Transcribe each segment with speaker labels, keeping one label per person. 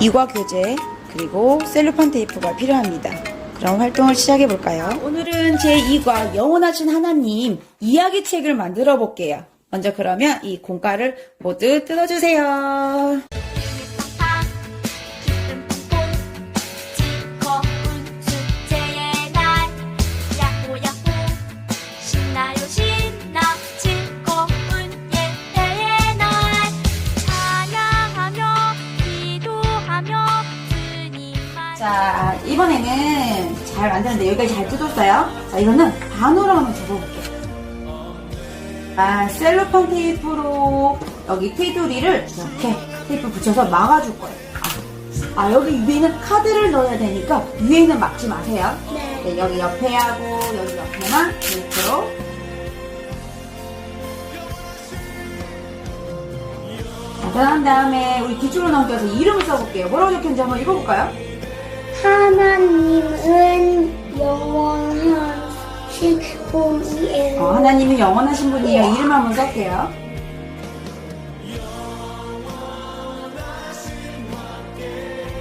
Speaker 1: 이과 교재 그리고 셀로판 테이프가 필요합니다. 그럼 활동을 시작해 볼까요? 오늘은 제2과 영원하신 하나님 이야기 책을 만들어 볼게요. 먼저 그러면 이 공과를 모두 뜯어주세요. 자, 이번에는 잘 만드는데 여기까지 잘 뜯었어요. 자, 이거는 반으로 한번 접어볼게요. 아, 셀로판 테이프로 여기 테두리를 이렇게 테이프 붙여서 막아줄 거예요. 아, 아, 여기 위에는 카드를 넣어야 되니까 위에는 막지 마세요.
Speaker 2: 네.
Speaker 1: 네, 여기 옆에 하고 여기 옆에만 테이프로 자, 그런 다음에 우리 뒤쪽으로 넘겨서 이름을 써볼게요. 뭐라고 적혔는지 한번 읽어볼까요?
Speaker 2: 하나님은 영원하신 분이에요.
Speaker 1: 어, 하나님이 영원하신 분이에요. 이름 한번 쓸게요.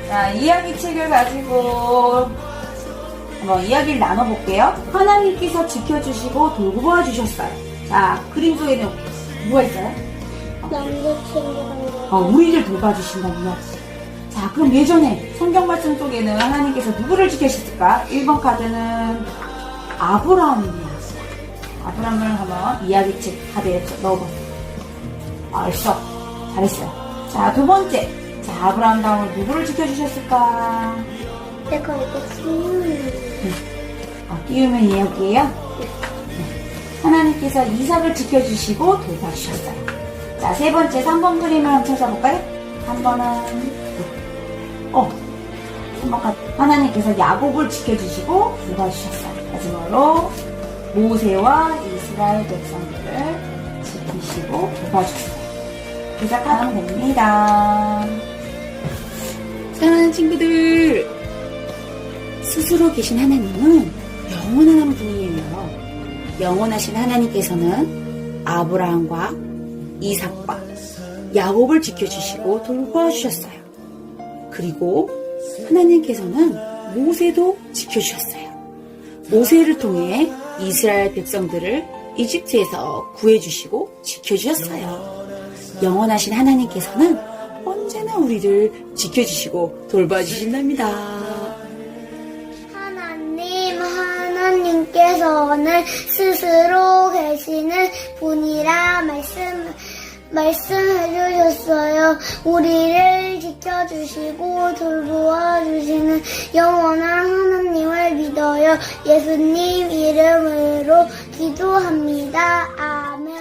Speaker 1: 자, 이야기 책을 가지고 한번 이야기를 나눠볼게요. 하나님께서 지켜주시고 돌고 보아 주셨어요. 자, 그림 속에는 뭐가 있어요?
Speaker 2: 남자친구랑
Speaker 1: 어, 우리를 돌봐주신다는 이야기. 자, 그럼 예전에 성경 말씀 속에는 하나님께서 누구를 지켜주셨을까? 1번 카드는 아브라함입니다. 아브라함을 한번 이야기책 카드에 넣어보세요. 아, 알았어. 잘했어요. 자, 두 번째. 자, 아브라함 다음으로 누구를 지켜주셨을까?
Speaker 2: 내가 이거 키우는
Speaker 1: 어, 띄우면 이야기예요. 네. 하나님께서 이삭을 지켜주시고 돌봐주셨어요. 자, 세 번째 3번 그림을 한번 찾아볼까요? 3번은 어, 3번 카드. 하나님께서 야곱을 지켜주시고 돌봐주셨어요. 마지막으로 모세와 이스라엘 백성들을 지키시고 돌봐주셨어요. 시작하면 됩니다. 사랑하는 친구들, 스스로 계신 하나님은 영원한 분이에요. 영원하신 하나님께서는 아브라함과 이삭과 야곱을 지켜주시고 돌봐주셨어요. 그리고 하나님께서는 모세도 지켜주셨어요. 모세를 통해 이스라엘 백성들을 이집트에서 구해주시고 지켜주셨어요. 영원하신 하나님께서는 언제나 우리를 지켜주시고 돌봐주신답니다.
Speaker 2: 하나님, 하나님께서는 스스로 계시는 분이라 말씀, 말씀해 주셨어요. 우리를 지켜주시고 돌보아 주시는 영원한 하나님을 믿어요. 예수님 이름으로 기도합니다. 아멘.